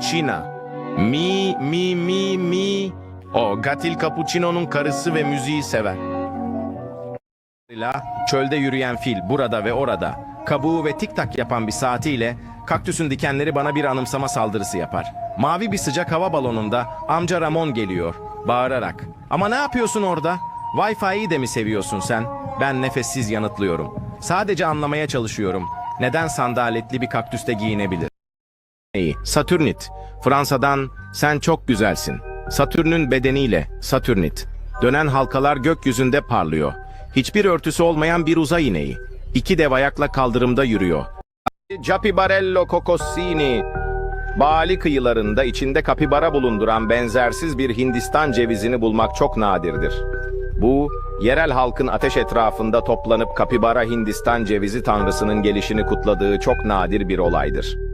Çina. Mi, mi, mi, mi. O Gatil Cappuccino'nun karısı ve müziği sever. Çölde yürüyen fil burada ve orada. Kabuğu ve tik tak yapan bir saatiyle kaktüsün dikenleri bana bir anımsama saldırısı yapar. Mavi bir sıcak hava balonunda amca Ramon geliyor bağırarak. Ama ne yapıyorsun orada? Wi-Fi'yi de mi seviyorsun sen? Ben nefessiz yanıtlıyorum. Sadece anlamaya çalışıyorum. Neden sandaletli bir kaktüste giyinebilir? Satürnit. Fransa'dan sen çok güzelsin. Satürn'ün bedeniyle Satürnit. Dönen halkalar gökyüzünde parlıyor. Hiçbir örtüsü olmayan bir uzay ineği. İki dev ayakla kaldırımda yürüyor. Capibarello Cocosini. Bali kıyılarında içinde kapibara bulunduran benzersiz bir Hindistan cevizini bulmak çok nadirdir. Bu, yerel halkın ateş etrafında toplanıp kapibara Hindistan cevizi tanrısının gelişini kutladığı çok nadir bir olaydır.